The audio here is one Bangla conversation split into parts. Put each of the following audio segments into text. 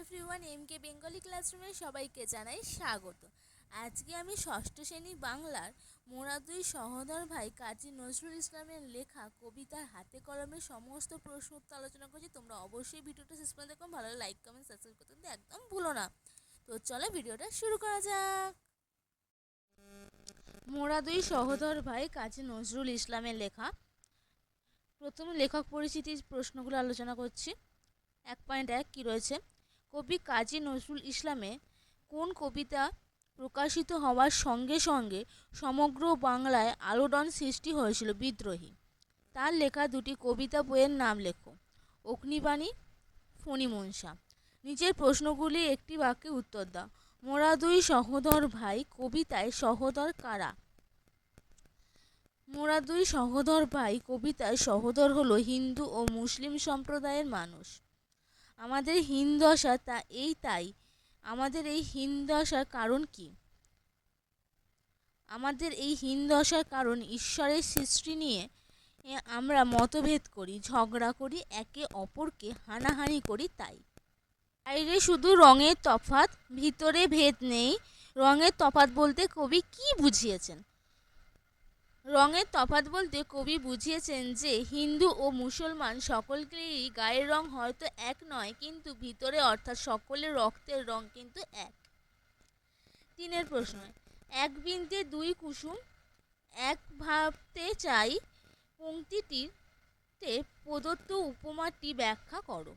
এভরিওয়ান এম কে বেঙ্গলি ক্লাসরুমে সবাইকে জানাই স্বাগত। আজকে আমি ষষ্ঠ শ্রেণি বাংলার মোরাদুই সহোদর ভাই কাজী নজরুল ইসলামের লেখা কবিতার হাতে কলমে সমস্ত প্রশ্ন উত্তর আলোচনা করছি। তোমরা অবশ্যই ভিডিওটা শেষ পর্যন্ত দেখো, ভালো লাইক কমেন্ট সাবস্ক্রাইব করতে কিন্তু একদম ভুলো না। তো চলো ভিডিওটা শুরু করা যাক। মোরাদুই সহোদর ভাই কাজী নজরুল ইসলামের লেখা। প্রথমে লেখক পরিচিতির প্রশ্নগুলো আলোচনা করছি। এক পয়েন্ট এক কী রয়েছে? কবি কাজী নজরুল ইসলামে কোন কবিতা প্রকাশিত হওয়ার সঙ্গে সঙ্গে সমগ্র বাংলায় আলোড়ন সৃষ্টি হয়েছিল বিদ্রোহী? তার লেখা দুটি কবিতা বইয়ের নাম লেখো। অগ্নিবাণী, ফণিমনসা। নিজের প্রশ্নগুলি একটি বাক্যে উত্তর দাও। মোরা দুই সহোদর ভাই, কবিতায় সহোদর কারা? মোরা দুই সহোদর ভাই, কবিতায় সহোদর হলো হিন্দু ও মুসলিম সম্প্রদায়ের মানুষ। আমাদের হীনদশা তা এই তাই। আমাদের এই হীনদশার কারণ কি? আমাদের এই হীনদশার কারণ ঈশ্বরের সৃষ্টি নিয়ে আমরা মতভেদ করি, ঝগড়া করি, একে অপরকে হানাহানি করি তাই। বাইরে শুধু রঙের তফাত ভিতরে ভেদ নেই। রঙের তফাত বলতে কবি কি বুঝিয়েছেন? রঙের তফাৎ বলতে কবি বুঝিয়েছেন যে হিন্দু ও মুসলমান সকলকেই গায়ের রং হয়তো এক নয়, কিন্তু ভিতরে অর্থাৎ সকলের রক্তের রং কিন্তু এক। তিনের প্রশ্ন, এক বিন্দে দুই কুসুম, এক ভাবতে চাই পংক্তিটিতে প্রদত্ত উপমাটি ব্যাখ্যা করো।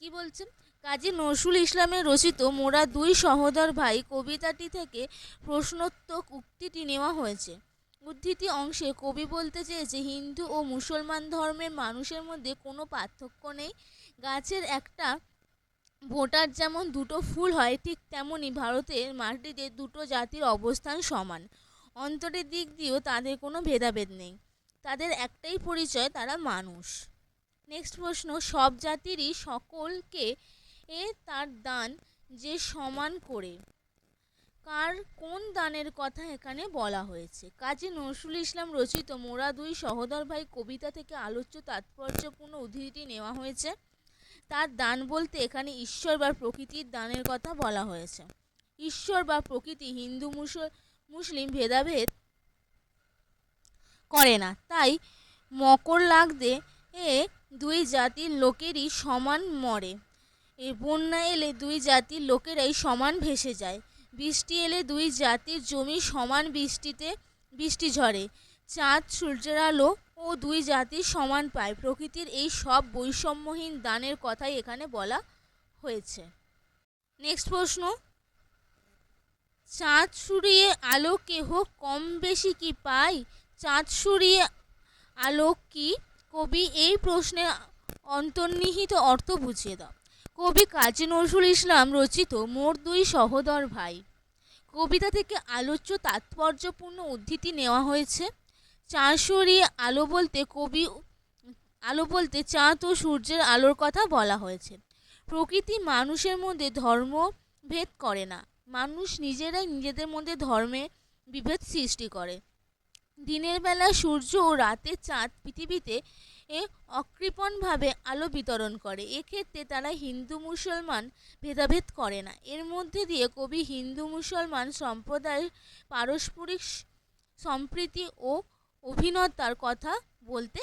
কি বলছেন? কাজী নজরুল ইসলামের রচিত মোরা দুই সহোদর ভাই কবিতাটি থেকে প্রশ্নোত্তক উক্তিটি নেওয়া হয়েছে। উদ্ধৃতি অংশে কবি বলতে চেয়েছে, হিন্দু ও মুসলমান ধর্মের মানুষের মধ্যে কোনো পার্থক্য নেই। গাছের একটা ভোটার যেমন দুটো ফুল হয়, ঠিক তেমনি ভারতের মাটিতে দুটো জাতির অবস্থান সমান। অন্তরের দিক দিয়েও তাদের কোনো ভেদাভেদ নেই। তাদের একটাই পরিচয়, তারা মানুষ। নেক্সট প্রশ্ন, সব জাতিরই সকলকে এ তার দান যে সমান করে। কার কোন দানের কথা এখানে বলা হয়েছে? কাজী নজরুল ইসলাম রচিত মোরা দুই সহোদর ভাই কবিতা থেকে আলোচ্য তাৎপর্যপূর্ণ উদ্ধৃতি নেওয়া হয়েছে। তার দান বলতে এখানে ঈশ্বর বা প্রকৃতির দানের কথা বলা হয়েছে। ঈশ্বর বা প্রকৃতি হিন্দু, মুসল, মুসলিম ভেদাভেদ করে না। তাই মকর লাগদে এ দুই জাতির লোকেরই সমান মরে। এ বন্যা এলে দুই জাতির লোকেরাই সমান ভেসে যায়। বৃষ্টি এলে দুই জাতির জমি সমান বৃষ্টিতে বৃষ্টি ঝরে। চাঁদ, সূর্যের আলো ও দুই জাতির সমান পায়। প্রকৃতির এই সব বৈষম্যহীন দানের কথাই এখানে বলা হয়েছে। নেক্সট প্রশ্ন। চাঁদ সুরিয়ে আলো কেহ কম বেশি কি পায়? চাঁদ সুরিয়ে আলো কি? কবি এই প্রশ্নের অন্তর্নিহিত অর্থ বুঝিয়ে দাও। কবি কাজী নজরুল ইসলাম রচিত মোর দুই সহোদর ভাই। কবিতা থেকে আলোচ্য তাৎপর্যপূর্ণ উদ্ধৃতি নেওয়া হয়েছে। চাঁদ সরিয়ে আলো বলতে কবি, আলো বলতে চাঁদ ও সূর্যের আলোর কথা বলা হয়েছে। প্রকৃতি মানুষের মধ্যে ধর্ম ভেদ করে না। মানুষ নিজেরাই নিজেদের মধ্যে ধর্মে বিভেদ সৃষ্টি করে। দিনের বেলা সূর্য ও রাতে চাঁদ পৃথিবীতে এ অকৃপণভাবে আলো বিতরণ করে। এক্ষেত্রে তারা হিন্দু মুসলমান ভেদাভেদ করে না। এর মধ্যে দিয়ে কবি হিন্দু মুসলমান সম্প্রদায়ের পারস্পরিক সম্প্রীতি ও অভিনতার কথা বলতে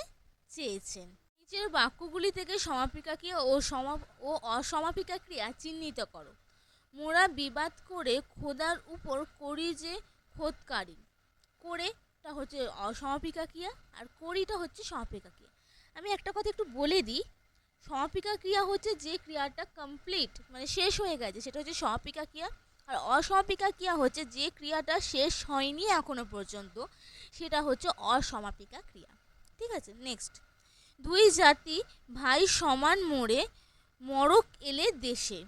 চেয়েছেন। নিচের বাক্যগুলি থেকে সমাপিকা ক্রিয়া ও সমা, ও অসমাপিকা ক্রিয়া চিহ্নিত করো। মোরা বিবাদ করে খোদার উপর করি যে খোদকারী। করেটা হচ্ছে অসমাপিকা ক্রিয়া আর করিটা হচ্ছে সমাপিকা ক্রিয়া আমি একটা কথা একটু বলে দিই। সমাপিকা ক্রিয়া হচ্ছে যে ক্রিয়াটা কমপ্লিট মানে শেষ হয়ে গেছে। সেটা হচ্ছে সমাপিকা ক্রিয়া। আর অসমাপিকা ক্রিয়া হচ্ছে যে ক্রিয়াটা শেষ হয়নি এখনও পর্যন্ত, সেটা হচ্ছে অসমাপিকা ক্রিয়া। ঠিক আছে? নেক্সট দুই জাতি ভাই সমান মোড়ে মরক এলে দেশে।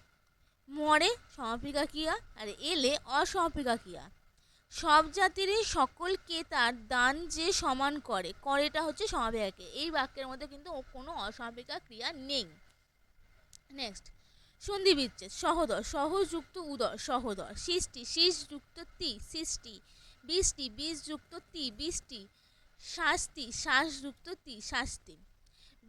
মরে সমাপিকা ক্রিয়া আর এলে অসমাপিকা ক্রিয়া। সব জাতিরই সকলকে তার দান যে সমান করে করেটা হচ্ছে সমাপিকা এই বাক্যের মধ্যে কিন্তু কোনো অসমাপিকা ক্রিয়া নেই। নেক্সট সন্ধি বিচ্ছেদ, সহদর, সহযুক্ত উদর, সহদর, সৃষ্টি শীষ যুক্ত তি, সৃষ্টি, বৃষ্টি বীজ যুক্ত তি, বৃষ্টি, শাস্তি, শ্বাসযুক্ত তি, শাস্তি।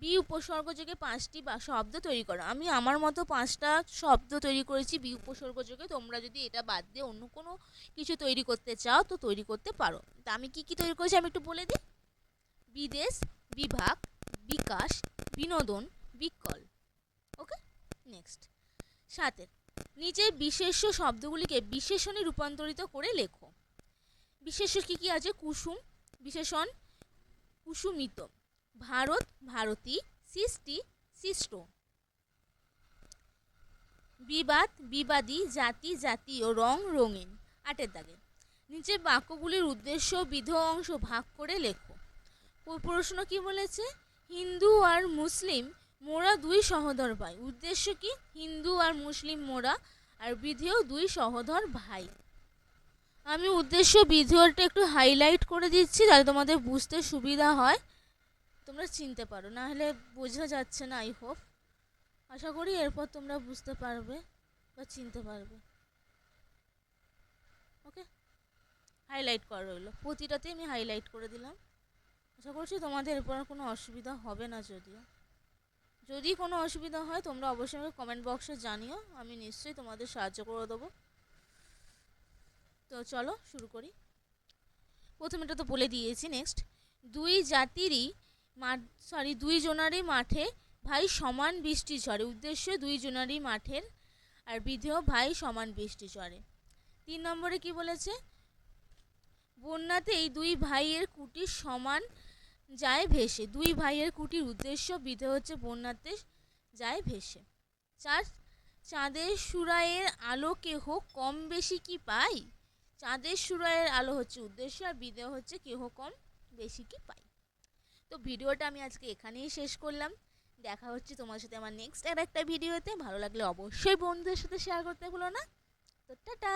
বি উপসর্গ যোগে পাঁচটি শব্দ তৈরি করো। আমি আমার মতো পাঁচটা শব্দ তৈরি করেছি বি উপসর্গ যোগে। তোমরা যদি এটা বাদ দিয়ে অন্য কোনো কিছু তৈরি করতে চাও, তো তৈরি করতে পারো। তা আমি কি কি তৈরি করেছি আমি একটু বলে দিই? বিদেশ, বিভাগ, বিকাশ, বিনোদন, বিকল। ওকে? নেক্সট। সাতের। নিচে বিশেষ্য শব্দগুলিকে বিশেষণে রূপান্তরিত করে লেখো। বিশেষ্য কী কী আছে? কুসুম, বিশেষণ, কুসুমিত। ভারত, ভারতী, সৃষ্টি, সৃষ্ট। বিবাদ, বিবাদী, জাতি জাতীয় রং রঙিন। আটের দাগে। নিচের বাক্যগুলির উদ্দেশ্য, বিধ অংশ ভাগ করে লেখো। প্রশ্ন কি বলেছে? হিন্দু আর মুসলিম, মোরা দুই সহোদর ভাই। উদ্দেশ্য কি? হিন্দু আর মুসলিম মোরা আর বিধেয় দুই সহোদর ভাই। আমি উদ্দেশ্য বিধেয়টা একটু হাইলাইট করে দিচ্ছি যাতে তোমাদের বুঝতে সুবিধা হয়। তোমরা চিনতে পারো না হলে বোঝা যাচ্ছে না আই হোপ আশা করি এরপর তোমরা বুঝতে পারবে বা চিনতে পারবে। ওকে হাইলাইট করা রইল। প্রতিটাতেই আমি হাইলাইট করে দিলাম। আশা করছি তোমাদের এরপর কোনো অসুবিধা হবে না যদিও। যদি কোনো অসুবিধা হয়, তোমরা অবশ্যই আমাকে কমেন্ট বক্সে জানিও, আমি নিশ্চয়ই তোমাদের সাহায্য করে দেবো। তো চলো, শুরু করি। প্রথমে এটা তো বলে দিয়েছি নেক্সট দুই জাতিরই মাঠ সরি দুই জনারই মাঠে ভাই সমান বৃষ্টি ঝরে। উদ্দেশ্য দুই জনারই মাঠের আর বিধেয় ভাই সমান বৃষ্টি ঝরে। তিন নম্বরে কি বলেছে? বন্যাতে এই দুই ভাইয়ের কুটির সমান যায় ভেসে। দুই ভাইয়ের কুটির উদ্দেশ্য বিধে হচ্ছে বন্যাতে যায় ভেসে। চার, চাঁদের সুরায়ের আলো কেহ কম বেশি কি পাই চাঁদের সুরায়ের আলো হচ্ছে উদ্দেশ্য আর বিদেয় হচ্ছে কেহ কম বেশি কি পাই তো ভিডিওটা আমি আজকে এখানেই শেষ করলাম। দেখা হচ্ছে তোমার সাথে আমার নেক্সট আর একটা ভিডিওতে। ভালো লাগলে অবশ্যই বন্ধুদের সাথে শেয়ার করতে ভুলো না। তো টাটা!